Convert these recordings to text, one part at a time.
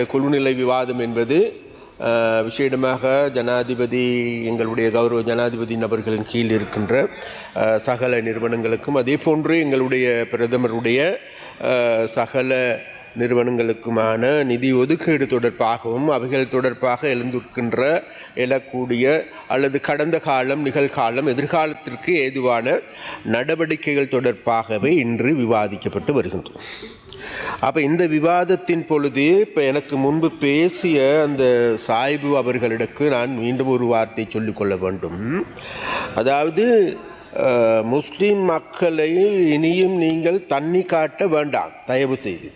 இந்த குழுநிலை விவாதம் என்பது அஹ், விசேடமாக ஜனாதிபதி எங்களுடைய கௌரவ ஜனாதிபதி நபர்களின் கீழ் இருக்கின்ற சகல நிறுவனங்களுக்கும் அதே போன்று எங்களுடைய பிரதமருடைய சகல நிறுவனங்களுக்குமான நிதி ஒதுக்கீடு தொடர்பாகவும் அவைகள் தொடர்பாக எழுந்திருக்கின்ற எழக்கூடிய அல்லது கடந்த காலம் நிகழ்காலம் எதிர்காலத்திற்கு ஏதுவான நடவடிக்கைகள் தொடர்பாகவே இன்று விவாதிக்கப்பட்டு வருகின்றன. அப்போ இந்த விவாதத்தின் பொழுது இப்போ எனக்கு முன்பு பேசிய அந்த சாய்பு அவர்களிடக்கு நான் மீண்டும் ஒரு வார்த்தை சொல்லிக்கொள்ள வேண்டும். அதாவது முஸ்லீம் மக்களை இனியும் நீங்கள் தண்ணி காட்ட வேண்டாம் தயவு செய்து.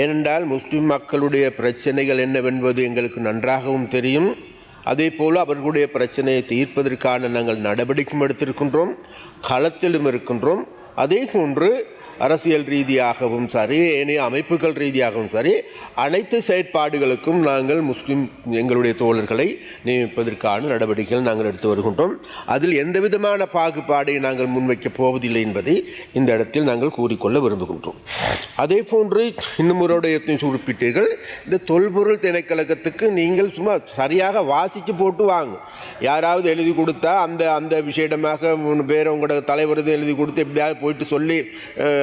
ஏனென்றால் முஸ்லீம் மக்களுடைய பிரச்சனைகள் என்னவென்பது எங்களுக்கு நன்றாகவும் தெரியும். அதே போல் அவர்களுடைய பிரச்சனையை தீர்ப்பதற்கான நாங்கள் நடவடிக்கையும் எடுத்திருக்கின்றோம் களத்திலும் இருக்கின்றோம். அதே போன்று அரசியல் ரீதியாகவும் சரி ஏனைய அமைப்புகள் ரீதியாகவும் சரி அனைத்து செயற்பாடுகளுக்கும் நாங்கள் முஸ்லீம் எங்களுடைய தோழர்களை நியமிப்பதற்கான நடவடிக்கைகள் நாங்கள் எடுத்து வருகின்றோம். அதில் எந்த விதமான பாகுபாடை நாங்கள் முன்வைக்கப் போவதில்லை என்பதை இந்த இடத்தில் நாங்கள் கூறிக்கொள்ள விரும்புகின்றோம். அதே போன்று இன்னும் ஒரு இடத்தையும் குறிப்பிட்டீர்கள் இந்த தொல்பொருள் திணைக்கழகத்துக்கு நீங்கள் சும்மா சரியாக வாசித்து போட்டு வாங்க. யாராவது எழுதி கொடுத்தா அந்த அந்த விஷயமாக மூணு பேர் உங்களோட தலைவர் எழுதி கொடுத்து எப்படியாவது போயிட்டு சொல்லி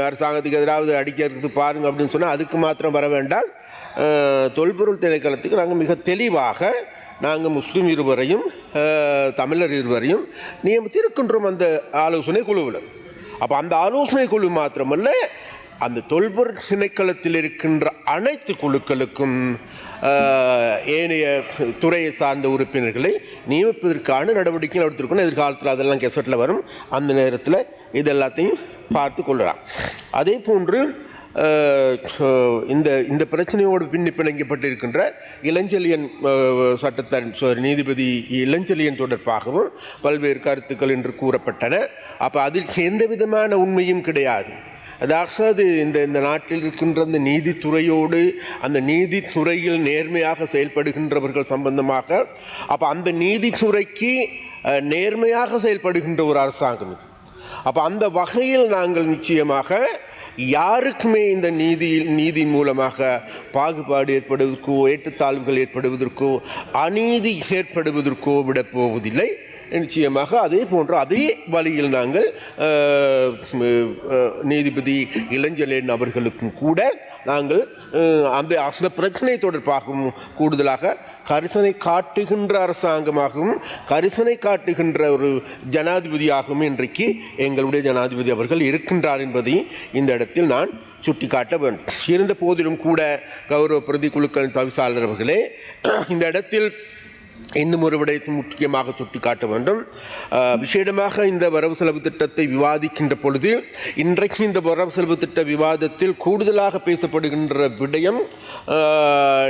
அரசாங்கத்துக்கு எதிராவது அடிக்கிறதுக்கு பாருங்கள் அப்படின்னு சொன்னால் அதுக்கு மாத்திரம் வர வேண்டாம். தொல்பொருள் திணைக்களத்துக்கு நாங்கள் மிக தெளிவாக நாங்கள் முஸ்லீம் இருவரையும் தமிழர் இருவரையும் நியமித்திருக்கின்றோம் அந்த ஆலோசனை குழுவில். அப்போ அந்த ஆலோசனை குழு மாத்திரமல்ல அந்த தொல்பொருள் திணைக்களத்தில் இருக்கின்ற அனைத்து குழுக்களுக்கும் ஏனைய துறையை சார்ந்த உறுப்பினர்களை நியமிப்பதற்கான நடவடிக்கை எடுத்திருக்கணும் எதிர்காலத்தில் அதெல்லாம் கெசட்டில் வரும். அந்த நேரத்தில் இது எல்லாத்தையும் பார்த்து கொள்ளலாம் அதே போன்று இந்த இந்த பிரச்சனையோடு பின்னி பிணைக்கப்பட்டிருக்கின்ற இளஞ்செழியன் சட்டத்தன் நீதிபதி இளஞ்செழியன் தொடர்பாகவும் பல்வேறு கருத்துக்கள் என்று கூறப்பட்டன. அப்போ அதில் எந்த விதமான உண்மையும் கிடையாது. அதாவது இந்த இந்த நாட்டில் இருக்கின்ற அந்த நீதித்துறையோடு அந்த நீதித்துறையில் நேர்மையாக செயல்படுகின்றவர்கள் சம்பந்தமாக அப்போ அந்த நீதித்துறைக்கு நேர்மையாக செயல்படுகின்ற ஒரு அரசாங்கம் இது. அப்போ அந்த வகையில் நாங்கள் நிச்சயமாக யாருக்குமே இந்த நீதியில் நீதியின் மூலமாக பாகுபாடு ஏற்படுவதற்கோ ஏற்றத்தாழ்வுகள் ஏற்படுவதற்கோ அநீதி ஏற்படுவதற்கோ விடப் போவதில்லை நிச்சயமாக அதே போன்ற அதே வழியில் நாங்கள் நீதிபதி இளஞ்சலேன் அவர்களுக்கும் கூட நாங்கள் அந்த அந்த பிரச்சனை தொடர்பாகவும் கூடுதலாக கரிசனை காட்டுகின்ற அரசாங்கமாகவும் கரிசனை காட்டுகின்ற ஒரு ஜனாதிபதியாகவும் இன்றைக்கு எங்களுடைய ஜனாதிபதி அவர்கள் இருக்கின்றார் என்பதை இந்த இடத்தில் நான் சுட்டிக்காட்ட வேண்டும். இருந்த போதிலும் கூட கௌரவ பிரதி குழுக்களின் தவிசாளர் அவர்களே இந்த இடத்தில் இன்னும் ஒரு விடயத்தை முக்கியமாக சுட்டிக்காட்ட வேண்டும். விசேடமாக இந்த வரவு செலவு திட்டத்தை விவாதிக்கின்ற பொழுது இன்றைக்கு இந்த வரவு செலவு திட்ட விவாதத்தில் கூடுதலாக பேசப்படுகின்ற விடயம்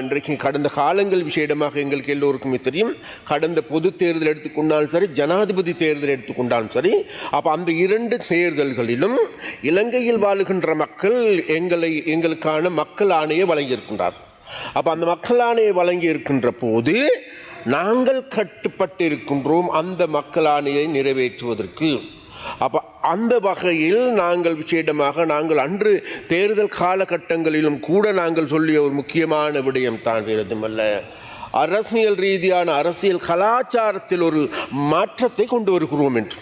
இன்றைக்கு கடந்த காலங்கள் விசேடமாக எங்களுக்கு எல்லோருக்குமே தெரியும். கடந்த பொது தேர்தல் எடுத்துக்கொண்டாலும் சரி ஜனாதிபதி தேர்தல் எடுத்துக்கொண்டாலும் சரி அப்போ அந்த இரண்டு தேர்தல்களிலும் இலங்கையில் வாழுகின்ற மக்கள் எங்களை எங்களுக்கான மக்கள் ஆணையை வழங்கியிருக்கின்றார் அப்போ அந்த மக்கள் ஆணையை வழங்கி இருக்கின்ற போது நாங்கள் கட்டுப்பட்டிருக்கின்றோம் அந்த மக்கள் ஆணையை நிறைவேற்றுவதற்கு. அப்போ அந்த வகையில் நாங்கள் விசேடமாக நாங்கள் அன்று தேர்தல் காலகட்டங்களிலும் கூட நாங்கள் சொல்லிய ஒரு முக்கியமான விடயம் தான் வேறதுமல்ல அரசியல் ரீதியான அரசியல் கலாச்சாரத்தில் ஒரு மாற்றத்தை கொண்டு வருகிறோம் என்று.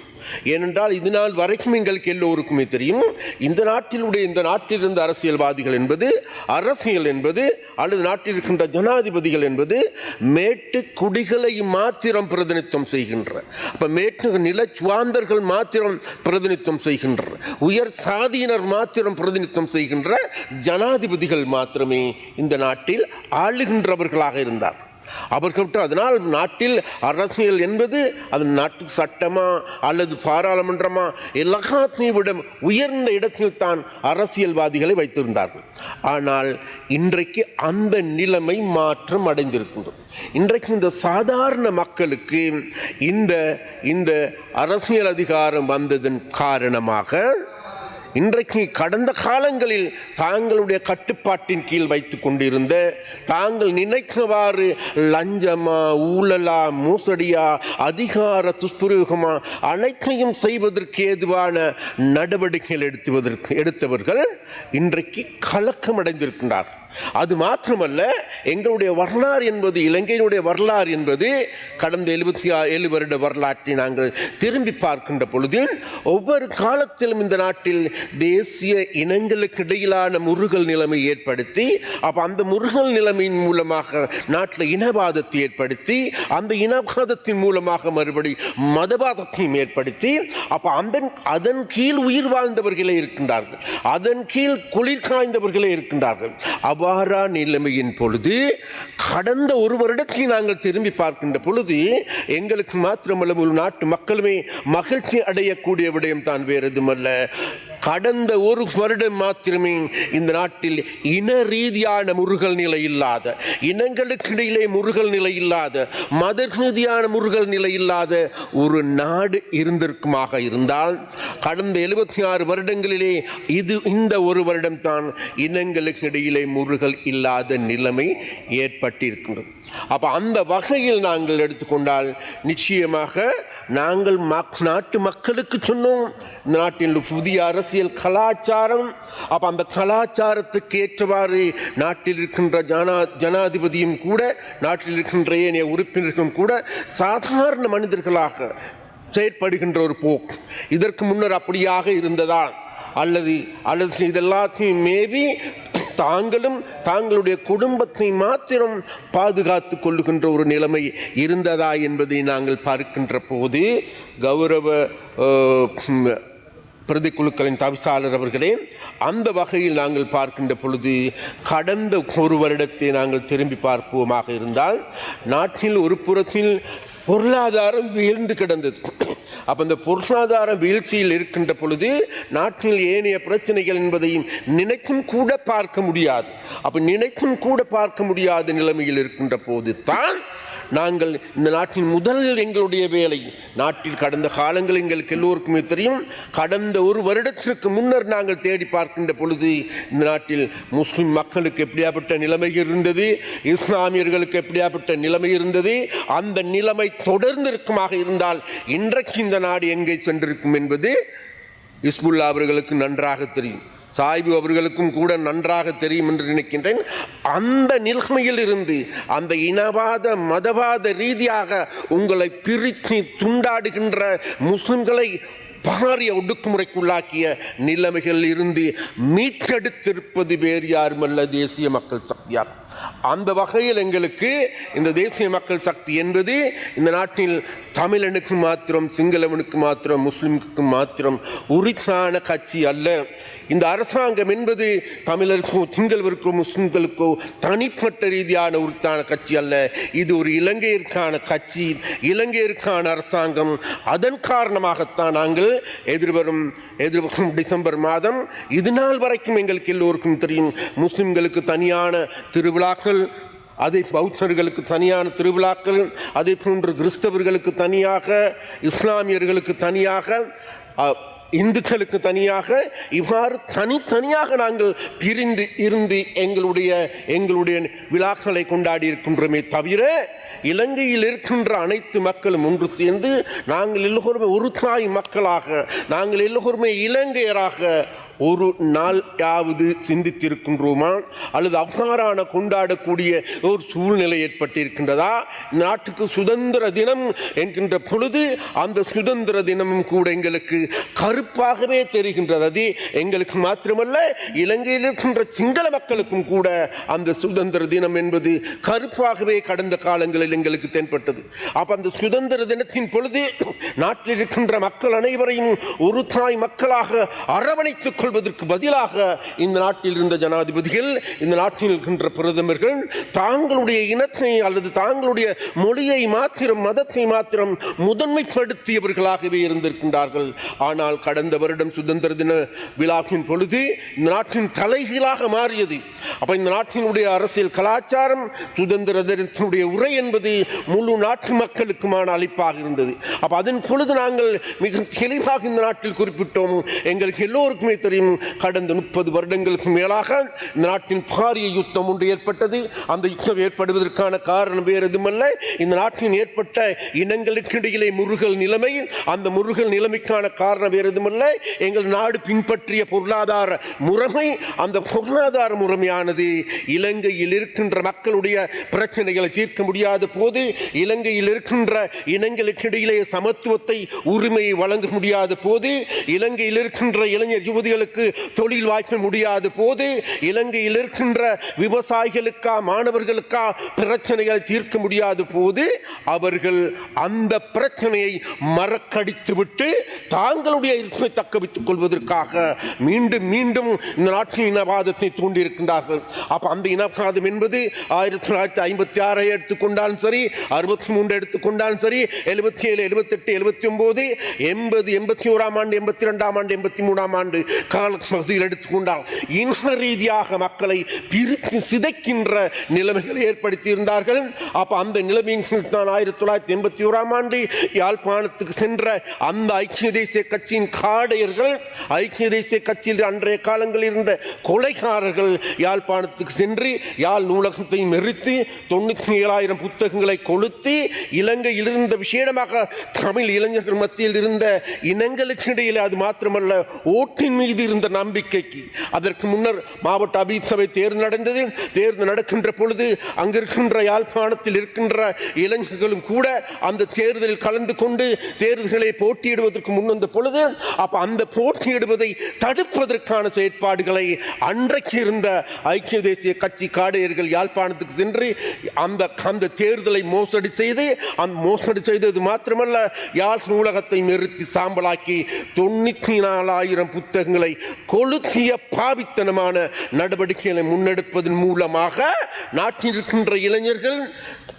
ஏனென்றால் இது நாள் வரைக்கும் எங்களுக்கு எல்லோருக்குமே தெரியும். இந்த நாட்டிலுடைய இந்த நாட்டில் இருந்த அரசியல்வாதிகள் என்பது அரசியல் என்பது அல்லது நாட்டில் இருக்கின்ற ஜனாதிபதிகள் என்பது மேட்டு குடிகளை மாத்திரம் பிரதிநிதித்துவம் செய்கின்ற அப்போ மேட்டு நிலச்சுவாந்தர்கள் மாத்திரம் பிரதிநிதித்துவம் செய்கின்ற உயர் சாதியினர் மாத்திரம் பிரதிநிதித்துவம் செய்கின்ற ஜனாதிபதிகள் மாத்திரமே இந்த நாட்டில் ஆளுகின்றவர்களாக இருந்தார். அவர்கள் அதனால் நாட்டில் அரசியல் என்பது அது நாட்டு சட்டமா அல்லது பாராளுமன்றமா? எல்லாத்தையும் விட உயர்ந்த இடத்தில் தான் அரசியல்வாதிகளை வைத்திருந்தார்கள். ஆனால் இன்றைக்கு அந்த நிலைமை மாற்றம் அடைந்திருக்கின்றது. இன்றைக்கு இந்த சாதாரண மக்களுக்கு இந்த இந்த அரசியல் அதிகாரம் வந்ததன் காரணமாக இன்றைக்கு கடந்த காலங்களில் தாங்களுடைய கட்டுப்பாட்டின் கீழ் வைத்து கொண்டிருந்த தாங்கள் நினைக்கவாறு லஞ்சமா ஊழலா மோசடியா அதிகார துஷ்பிரயோகமா அனைத்தையும் செய்வதற்கு ஏதுவான நடவடிக்கைகள் எடுத்துவதற்கு எடுத்தவர்கள் இன்றைக்கு கலக்கமடைந்திருக்கின்றார் அது மாத்திரமல்ல எங்களுடைய வரலாறு என்பது இலங்கையினுடைய வரலாறு என்பது கடந்த எழுபத்தி ஏழு வருட வரலாற்றை நாங்கள் திரும்பி பார்க்கின்ற பொழுது ஒவ்வொரு காலத்திலும் இந்த நாட்டில் தேசிய இனங்களுக்கு இடையிலான முருகல் நிலைமை ஏற்படுத்தி அப்போ அந்த முருகல் நிலைமையின் மூலமாக நாட்டில் இனவாதத்தை ஏற்படுத்தி அந்த இனவாதத்தின் மூலமாக மறுபடி மதவாதத்தையும் ஏற்படுத்தி அப்போ அந்த அதன் கீழ் உயிர் வாழ்ந்தவர்களே இருக்கின்றார்கள். அதன் கீழ் குளிர் காய்ந்தவர்களே இருக்கின்றார்கள். அவ்வாறா நிலைமையின் பொழுது கடந்த ஒரு வருடத்தை நாங்கள் திரும்பி பார்க்கின்ற பொழுது எங்களுக்கு மாத்திரமல்ல ஒரு நாட்டு மக்களுமே மகிழ்ச்சி அடையக்கூடிய விடயம் தான் வேறு எதுமல்ல கடந்த ஒரு வருடம் மாத்திரமே இந்த நாட்டில் இன ரீதியான முருகல் நிலை இல்லாத இனங்களுக்கு இடையிலே முருகல் நிலை இல்லாத மத ரீதியான முருகல் நிலை இல்லாத ஒரு நாடு இருந்திருக்குமாக இருந்தால் கடந்த எழுபத்தி ஆறு வருடங்களிலே இது இந்த ஒரு வருடம் தான் இனங்களுக்கு இடையிலே முருகல் இல்லாத நிலைமை ஏற்பட்டிருக்கின்றது அப்போ அந்த வகையில் நாங்கள் எடுத்துக்கொண்டால் நிச்சயமாக நாங்கள் மக் நாட்டு மக்களுக்கு சொன்னோம். இந்த நாட்டில் புதிய அரசியல் கலாச்சாரம். அப்போ அந்த கலாச்சாரத்துக்கு ஏற்றவாறு நாட்டில் இருக்கின்ற ஜனா ஜனாதிபதியும் கூட நாட்டில் இருக்கின்ற ஏனைய உறுப்பினர்களும் கூட சாதாரண மனிதர்களாக செயற்படுகின்ற ஒரு போக்கு. இதற்கு முன்னர் அப்படியாக இருந்ததா? அல்லது அல்லது இதெல்லாத்தையும் மேபி தாங்களும் தாங்களுடைய குடும்பத்தை மாத்திரம் பாதுகாத்து கொள்ளுகின்ற ஒரு நிலைமை இருந்ததா என்பதை நாங்கள் பார்க்கின்ற போது கௌரவ பிரதிக்குழுக்களின் தவிசாளர் அவர்களே அந்த வகையில் நாங்கள் பார்க்கின்ற பொழுது கடந்த ஒரு வருடத்தை நாங்கள் திரும்பி பார்ப்போமாக இருந்தால் நாட்டில் ஒரு புறத்தில் பொருளாதாரம் வீழ்ந்து கிடந்தது. அப்போ இந்த பொருளாதார வீழ்ச்சியில் இருக்கின்ற பொழுது நாட்டில் ஏனைய பிரச்சனைகள் என்பதையும் நினைக்கும் கூட பார்க்க முடியாது. அப்போ நினைக்கும் கூட பார்க்க முடியாத நிலைமையில் இருக்கின்ற போது தான் நாங்கள் இந்த நாட்டின் முதல் எங்களுடைய வேலை. நாட்டில் கடந்த காலங்கள் எங்களுக்கு எல்லோருக்குமே தெரியும். கடந்த ஒரு வருடத்திற்கு முன்னர் நாங்கள் தேடி பார்க்கின்ற பொழுது இந்த நாட்டில் முஸ்லிம் மக்களுக்கு எப்படியாப்பட்ட நிலைமை இருந்தது? இஸ்லாமியர்களுக்கு எப்படியாப்பட்ட நிலைமை இருந்தது? அந்த நிலைமை தொடர்ந்திருக்குமாக இருந்தால் இன்றைக்கு இந்த நாடு எங்கே சென்றிருக்கும் என்பது இஸ்புல்லா அவர்களுக்கு நன்றாக தெரியும். சாய்பு அவர்களுக்கும் கூட நன்றாக தெரியும் என்று நினைக்கின்றேன். அந்த நிலைமையில் இருந்து அந்த இனவாத மதவாத ரீதியாக உங்களை பிரித்து துண்டாடுகின்ற முஸ்லிம்களை பாரிய ஒடுக்குமுறைக்குள்ளாக்கிய நிலைமைகள் இருந்து மீட்டெடுத்திருப்பது வேறு யாருமல்ல தேசிய மக்கள் சக்தியார் அந்த வகையில் எங்களுக்கு இந்த தேசிய மக்கள் சக்தி என்பது இந்த நாட்டில் தமிழனுக்கு மாத்திரம் சிங்களவனுக்கு மாத்திரம் முஸ்லிம்க்கு மாத்திரம் உரித்தான கட்சி அல்ல. இந்த அரசாங்கம் என்பது தமிழருக்கோ சிங்களவருக்கோ முஸ்லிம்களுக்கோ தனிப்பட்ட ரீதியான உரித்தான கட்சி அல்ல. இது ஒரு இலங்கையிற்கான கட்சி இலங்கையருக்கான அரசாங்கம். அதன் காரணமாகத்தான் நாங்கள் எதிர்வரும் எதிர்வரும் டிசம்பர் மாதம் இது நாள் வரைக்கும் எங்களுக்கு எல்லோருக்கும் தெரியும். முஸ்லிம்களுக்கு தனியான திருவிழாக்கள் அதே பௌத்தர்களுக்கு தனியான திருவிழாக்கள் அதே போன்று கிறிஸ்தவர்களுக்கு தனியாக இஸ்லாமியர்களுக்கு தனியாக இந்துக்களுக்கு தனியாக இவ்வாறு தனித்தனியாக நாங்கள் பிரிந்து இருந்து எங்களுடைய எங்களுடைய விழாக்களை கொண்டாடி இருக்கின்றோமே தவிர இலங்கையில் இருக்கின்ற அனைத்து மக்களும் ஒன்று சேர்ந்து நாங்கள் எல்லோருமே ஒரு தாய் மக்களாக நாங்கள் எல்லோருமே இலங்கையராக ஒரு நாள் யாவது சிந்தித்திருக்கின்றோமா? அல்லது அவ்வாறான கொண்டாடக்கூடிய ஒரு சூழ்நிலை ஏற்பட்டிருக்கின்றதா? நாட்டுக்கு சுதந்திர தினம் என்கின்ற பொழுது அந்த சுதந்திர தினமும் கூட எங்களுக்கு கருப்பாகவே தெரிகின்றது. அது எங்களுக்கு மாத்திரமல்ல இலங்கையில் இருக்கின்ற சிங்கள மக்களுக்கும் கூட அந்த சுதந்திர தினம் என்பது கருப்பாகவே கடந்த காலங்களில் எங்களுக்கு தென்பட்டது. அப்போ அந்த சுதந்திர தினத்தின் பொழுது நாட்டில் இருக்கின்ற மக்கள் அனைவரையும் ஒரு தாய் மக்களாக அரவணைத்துக் கொள்வதற்கு பதிலாக இந்த நாட்டில் இருந்த ஜனாதிபதிகள் இந்த நாட்டில் இருக்கின்ற பிரதமர்கள் தாங்களுடைய இனத்தை அல்லது தாங்களுடைய மொழியை மாத்திரம் மதத்தை மாத்திரம் முதன்மைப்படுத்தியவர்களாகவே இருந்திருக்கின்றார்கள். ஆனால் கடந்த வருடம் சுதந்திர தின விழாவின் பொழுது இந்த நாட்டின் தலைகீழாக மாறியது. அப்ப இந்த நாட்டினுடைய அரசியல் கலாச்சாரம் சுதந்திர தினத்தினுடைய உரை என்பது முழு நாட்டு மக்களுக்குமான அளிப்பாக இருந்தது. அப்போ அதன் பொழுது நாங்கள் மிக தெளிவாக இந்த நாட்டில் குறிப்பிட்டோம். எங்களுக்கு எல்லோருக்குமே தெரியும். தெரியும் கடந்த முப்பது வருடங்களுக்கு மேலாக இந்த நாட்டின் பாரிய யுத்தம் ஒன்று ஏற்பட்டது. அந்த யுத்தம் ஏற்படுவதற்கான காரணம் வேறு எதுவுமல்ல. இந்த நாட்டின் ஏற்பட்ட இனங்களுக்கு இடையிலே முருகல் நிலைமை அந்த முருகல் நிலைமைக்கான காரணம் வேறு எதுவுமல்ல. எங்கள் நாடு பின்பற்றிய பொருளாதார முறைமை அந்த பொருளாதார முறைமையானது இலங்கையில் இருக்கின்ற மக்களுடைய பிரச்சனைகளை தீர்க்க முடியாத போது இலங்கையில் இருக்கின்ற இனங்களுக்கு இடையிலே சமத்துவத்தை உரிமையை வழங்க முடியாத போது இலங்கையில் இருக்கின்ற இளைஞர் யுவதிகளுக்கு தொழில் வாய்க்க முடியாத போது இலங்கையில் இருக்கின்ற விவசாயிகளுக்கா மாணவர்களுக்கா பிரச்சனைகளை தீர்க்க முடியாத போது அவர்கள் அந்த பிரச்சனையை மறக்கடித்துவிட்டு தாங்களுடைய இருப்பை தக்க வைத்துக் கொள்வதற்காக மீண்டும் மீண்டும் இந்த நாட்டின் இனவாதத்தை தூண்டியிருக்கின்றார்கள். அப்போ அந்த இனவாதம் என்பது ஆயிரத்தி தொள்ளாயிரத்தி ஐம்பத்தி ஆறை எடுத்துக்கொண்டாலும் சரி அறுபத்தி மூன்று எடுத்துக்கொண்டாலும் சரி எழுபத்தி ஏழு எழுபத்தெட்டு எழுபத்தி ஒன்பது எண்பது எண்பத்தி ஓராம் ஆண்டு எண்பத்தி ரெண்டாம் ஆண்டு எண்பத்தி மூணாம் ஆண்டு காலக் பகுதியில் எடுத்துக்கொண்டால் இன ரீதியாக மக்களை பிரித்து சிதைக்கின்ற நிலைமைகளை ஏற்படுத்தியிருந்தார்கள். அப்போ அந்த நிலைமையின் தான் ஆயிரத்தி தொள்ளாயிரத்தி எண்பத்தி ஓராம் ஆண்டு யாழ்ப்பாணத்துக்கு சென்ற அந்த ஐக்கிய தேசிய கட்சியின் காடையர்கள் ஐக்கிய தேசிய கட்சியில் அன்றைய காலங்களில் இருந்த கொலைகாரர்கள் யாழ்ப்பாணத்துக்கு சென்று யாழ் நூலகத்தை மெரித்து தொண்ணூற்றி ஏழாயிரம் புத்தகங்களை கொளுத்தி இலங்கையில் இருந்த விசேடமாக தமிழ் இளைஞர்கள் மத்தியில் இருந்த இனங்களுக்கு இடையில் அது மாத்திரமல்ல ஓட்டின் மீது இருந்த நம்பிக்கைக்கு. அதற்கு முன்னர் மாவட்ட அபீத் சபை தேர்தல் நடந்தது. தேர்தல் நடக்கின்ற பொழுது அங்கிருக்கின்ற யாழ்ப்பாணத்தில் இருக்கின்ற இளைஞர்களும் கூட அந்த தேர்தலில் கலந்து கொண்டு தேர்தல்களை போட்டியிடுவதற்கு முன் வந்த பொழுது அப்போ அந்த போட்டியிடுவதை தடுப்பதற்கான செயற்பாடுகளை அன்றைக்கு இருந்த ஐக்கிய தேசிய கட்சி காடையர்கள் யாழ்ப்பாணத்துக்கு சென்று அந்த அந்த தேர்தலை மோசடி செய்து அந்த மோசடி செய்தது மாத்திரமல்ல யாழ் நூலகத்தை நிறுத்தி சாம்பலாக்கி தொண்ணூற்றி நாலாயிரம் புத்தகங்களை கொளுத்திய பாவித்தனமான நடவடிக்கைகளை முன்னெடுப்பதன் மூலமாக நாட்டில் இருக்கின்ற இளைஞர்கள்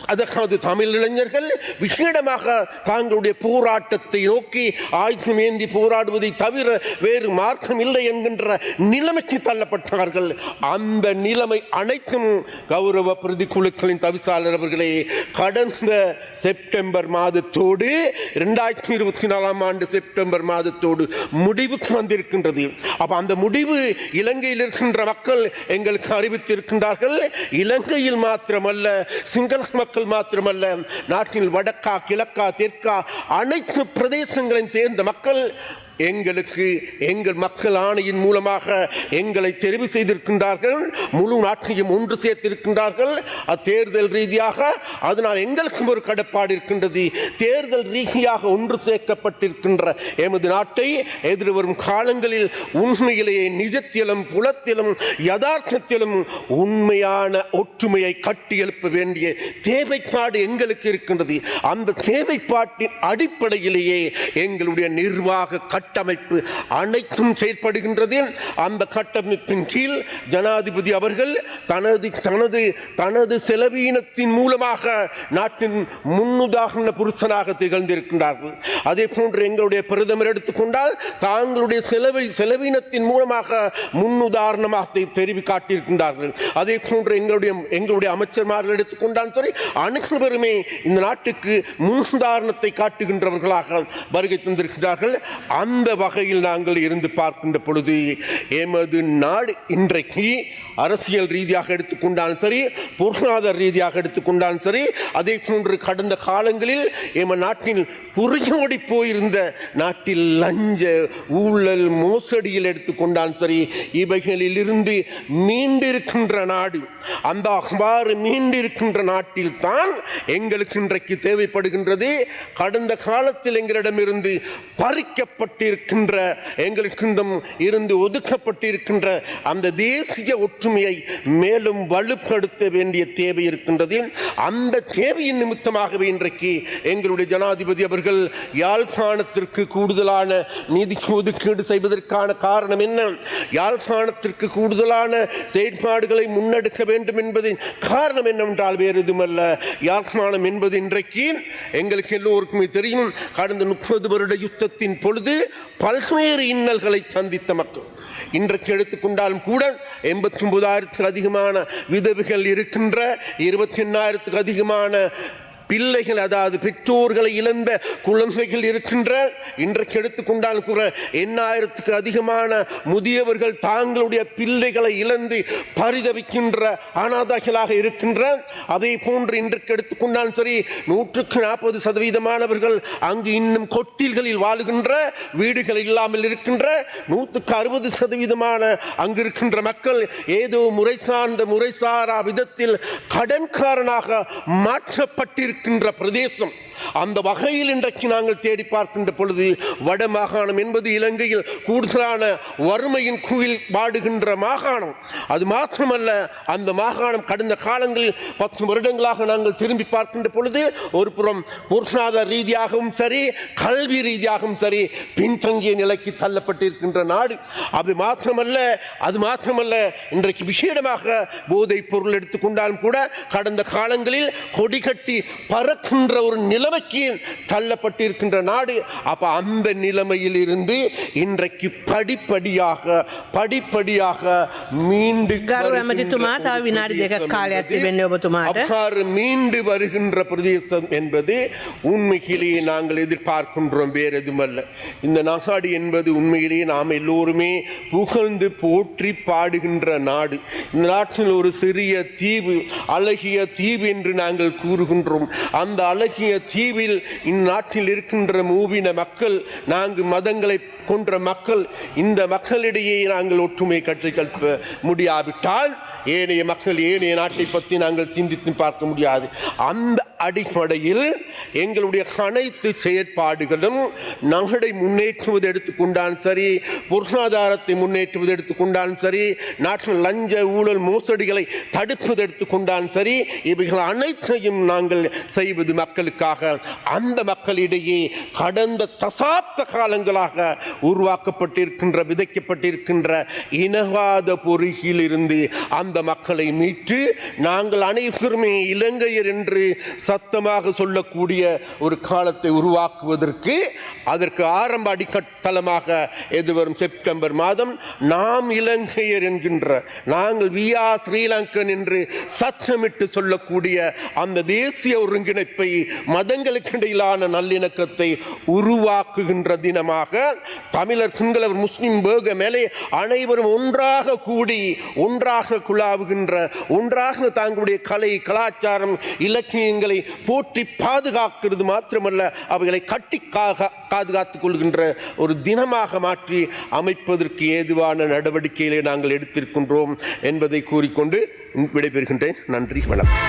அதற்கானது தமிழ் இளைஞர்கள் விசேடமாக தாங்களுடைய போராட்டத்தை நோக்கி ஆயுதம் ஏந்தி போராடுவதை தவிர வேறு மார்க்கம் இல்லை என்கின்ற நிலைமைக்கு தள்ளப்பட்டார்கள். அந்த நிலைமை அனைத்தும் கௌரவ பிரதி குழுக்களின் தவிசாளர் அவர்களே கடந்த செப்டம்பர் மாதத்தோடு இரண்டாயிரத்தி இருபத்தி நாலாம் ஆண்டு செப்டம்பர் மாதத்தோடு முடிவுக்கு வந்திருக்கின்றது. அப்போ அந்த முடிவு இலங்கையில் இருக்கின்ற மக்கள் எங்களுக்கு அறிவித்திருக்கின்றார்கள். இலங்கையில் மாத்திரமல்ல சிங்கள மக்கள் மாத்திரமல்ல நாட்டில் வடக்கா கிழக்கா தெற்கா அனைத்து பிரதேசங்களையும் சேர்ந்த மக்கள் எங்களுக்கு எங்கள் மக்கள் ஆணையின் மூலமாக எங்களை தெரிவு செய்திருக்கின்றார்கள் முழு நாட்டையும் ஒன்று சேர்த்திருக்கின்றார்கள். அத்தேர்தல் ரீதியாக அதனால் எங்களுக்கும் ஒரு கடப்பாடு இருக்கின்றது. தேர்தல் ரீதியாக ஒன்று சேர்க்கப்பட்டிருக்கின்ற எமது நாட்டை எதிர்வரும் காலங்களில் உண்மையிலேயே நிஜத்திலும் புலத்திலும் யதார்த்தத்திலும் உண்மையான ஒற்றுமையை கட்டியெழுப்ப வேண்டிய தேவைப்பாடு எங்களுக்கு இருக்கின்றது. அந்த தேவைப்பாட்டின் அடிப்படையிலேயே எங்களுடைய நிர்வாக கட்டமைப்பு அனைத்தும் செயற்படுகின்றது. அந்த கட்டமைப்பின் கீழ் ஜனாதிபதி அவர்கள் தனது தனது தனது செலவீனத்தின் மூலமாக நாட்டின் முன்னுதாரண புருஷனாக திகழ்ந்திருக்கின்றார்கள். அதே போன்று எங்களுடைய பிரதமர் எடுத்துக்கொண்டால் தாங்களுடைய செலவில் செலவீனத்தின் மூலமாக முன்னுதாரணமாக தெரிவி காட்டியிருக்கின்றார்கள் அதே போன்று எங்களுடைய எங்களுடைய அமைச்சர்மார்கள் எடுத்துக்கொண்டால் சரி அனைவருமே இந்த நாட்டுக்கு முன்னுதாரணத்தை காட்டுகின்றவர்களாக வருகை தந்திருக்கிறார்கள் அந்த வகையில் நாங்கள் இருந்து பார்க்கின்ற பொழுது எமது நாடு இன்றைக்கு அரசியல் ரீதியாக எடுத்துக்கொண்டாலும் சரி பொருளாதார ரீதியாக எடுத்துக்கொண்டாலும் சரி அதே போன்று கடந்த காலங்களில் எம நாட்டில் புரியோடி போயிருந்த நாட்டில் லஞ்ச ஊழல் மோசடியில் எடுத்துக்கொண்டாலும் சரி இவைகளில் இருந்து மீண்டிருக்கின்ற நாடு அந்த அவ்வாறு மீண்டிருக்கின்ற நாட்டில் தான் எங்களுக்கு இன்றைக்கு தேவைப்படுகின்றது. கடந்த காலத்தில் எங்களிடமிருந்து பறிக்கப்பட்டிருக்கின்ற எங்களுக்கு இருந்து ஒதுக்கப்பட்டிருக்கின்ற அந்த தேசிய ஒற்று ஒற்றுமையை மேலும் வலுப்படுத்த வேண்டிய தேவை இருக்கின்றது. அந்த தேவையின் நிமித்தமாகவே இன்றைக்கு எங்களுடைய ஜனாதிபதி அவர்கள் யாழ்ப்பாணத்திற்கு கூடுதலான நிதி ஒதுக்கீடு செய்வதற்கான காரணம் என்ன? யாழ்ப்பாணத்திற்கு கூடுதலான செயற்பாடுகளை முன்னெடுக்க வேண்டும் என்பதின் காரணம் என்னவென்றால் வேறு எதுவுமல்ல. யாழ்ப்பாணம் என்பது இன்றைக்கு எங்களுக்கு எல்லோருக்குமே தெரியும். கடந்த முப்பது வருட யுத்தத்தின் பொழுது பல்வேறு இன்னல்களை சந்தித்த மக்கள். இன்றைக்கு எடுத்துக்கொண்டாலும் கூட எண்பத்தி ஒன்பதாயிரத்துக்கு அதிகமான விதவிகள் இருக்கின்ற இருபத்தி எண்ணாயிரத்துக்கு அதிகமான பிள்ளைகள் அதாவது பெற்றோர்களை இழந்த குழந்தைகள் இருக்கின்ற இன்றைக்கு எடுத்துக்கொண்டால் கூட எண்ணாயிரத்துக்கு அதிகமான முதியவர்கள் தாங்களுடைய பிள்ளைகளை இழந்து பரிதவிக்கின்ற அனாதைகளாக இருக்கின்ற அதே போன்று இன்றைக்கு எடுத்துக்கொண்டாலும் சரி நூற்றுக்கு நாற்பது சதவீதமானவர்கள் அங்கு இன்னும் கொட்டில்களில் வாழுகின்ற வீடுகள் இல்லாமல் இருக்கின்ற நூற்றுக்கு அறுபது சதவீதமான அங்கு இருக்கின்ற மக்கள் ஏதோ முறை சார்ந்த முறைசாரா விதத்தில் கடன்காரனாக இருக்கின்ற பிரதேசம். அந்த வகையில் இன்றைக்கு நாங்கள் தேடி பார்க்கின்ற பொழுது வட மாகாணம் என்பது இலங்கையில் கூடுதலான வறுமையின் குயில் பாடுகின்ற மாகாணம். அது மாத்திரமல்ல அந்த மாகாணம் கடந்த காலங்களில் பத்து வருடங்களாக நாங்கள் திரும்பி பார்க்கின்ற பொழுது ஒரு புறம் பொருளாதார ரீதியாகவும் சரி கல்வி ரீதியாகவும் சரி பின்தங்கிய நிலைக்கு தள்ளப்பட்டிருக்கின்ற நாடு. அது மாத்திரமல்ல அது மாத்திரமல்ல இன்றைக்கு விசேடமாக போதைப் பொருள் எடுத்துக்கொண்டாலும் கூட கடந்த காலங்களில் கொடிகட்டி பறக்கின்ற ஒரு நிலைமைக்கு தள்ளப்பட்டிருக்கின்ற நாடு. அப்போ அந்த நிலைமையிலிருந்து இன்றைக்கு படிப்படியாக படிப்படியாக மீண்டு மீண்டு வருகின்ற பிரதேசம் என்பது உண்மையிலேயே நாங்கள் எதிர்பார்க்கின்றோம் வேறு எதுவுமல்ல இந்த நாடு என்பது உண்மையிலேயே நாம் எல்லோருமே புகழ்ந்து போற்றி பாடுகின்ற நாடு. இந்த நாட்டில் ஒரு சிறிய தீவு அழகிய தீவு என்று நாங்கள் கூறுகின்றோம். அந்த அழகிய தீவு தீவில் இந்நாட்டில் இருக்கின்ற மூவின மக்கள் நான்கு மதங்களை கொன்ற மக்கள் இந்த மக்களிடையே நாங்கள் ஒற்றுமை கற்றுக்கல்ப முடியாவிட்டால் ஏனைய மக்கள் ஏனைய நாட்டை பற்றி நாங்கள் சிந்தித்து பார்க்க முடியாது. அந்த அடிப்படையில் எங்களுடைய அனைத்து செயற்பாடுகளும் நகடை முன்னேற்றுவது எடுத்துக்கொண்டாலும் சரி பொருளாதாரத்தை முன்னேற்றுவது எடுத்துக்கொண்டாலும் சரி நாட்டில் லஞ்ச ஊழல் மோசடிகளை தடுப்பது எடுத்துக்கொண்டாலும் சரி இவைகள் அனைத்தையும் நாங்கள் செய்வது மக்களுக்காக அந்த மக்களிடையே கடந்த தசாப்த காலங்களாக உருவாக்கப்பட்டிருக்கின்ற விதைக்கப்பட்டிருக்கின்ற இனவாத பொறியிலிருந்து அந்த மக்களை மீட்டு நாங்கள் அனைவருமே இலங்கையர் என்று சத்தமாக சொல்லக்கூடிய ஒரு காலத்தை உருவாக்குவதற்கு அதற்கு ஆரம்ப அடிக்கட்டளமாக எதிர்வரும் செப்டம்பர் மாதம் நாம் இலங்கையர் என்கின்ற நாங்கள் வியா ஸ்ரீலங்கன் என்று சத்தமிட்டு சொல்லக்கூடிய அந்த தேசிய ஒருங்கிணைப்பை மதங்களுக்கு இடையிலான நல்லிணக்கத்தை உருவாக்குகின்ற தினமாக தமிழர் சிங்களவர் முஸ்லிம் பேக மேலே அனைவரும் ஒன்றாக கூடி ஒன்றாக குழாவுகின்ற ஒன்றாக தங்களுடைய கலை கலாச்சாரம் இலக்கியங்களை போற்றி பாதுகாக்கிறது மாத்திரமல்ல அவைகளை கட்டி பாதுகாத்துக் கொள்கின்ற ஒரு தினமாக மாற்றி அமைப்பதற்கு ஏதுவான நடவடிக்கைகளை நாங்கள் எடுத்திருக்கின்றோம் என்பதை கூறிக்கொண்டு விடைபெறுகின்றேன். நன்றி வணக்கம்.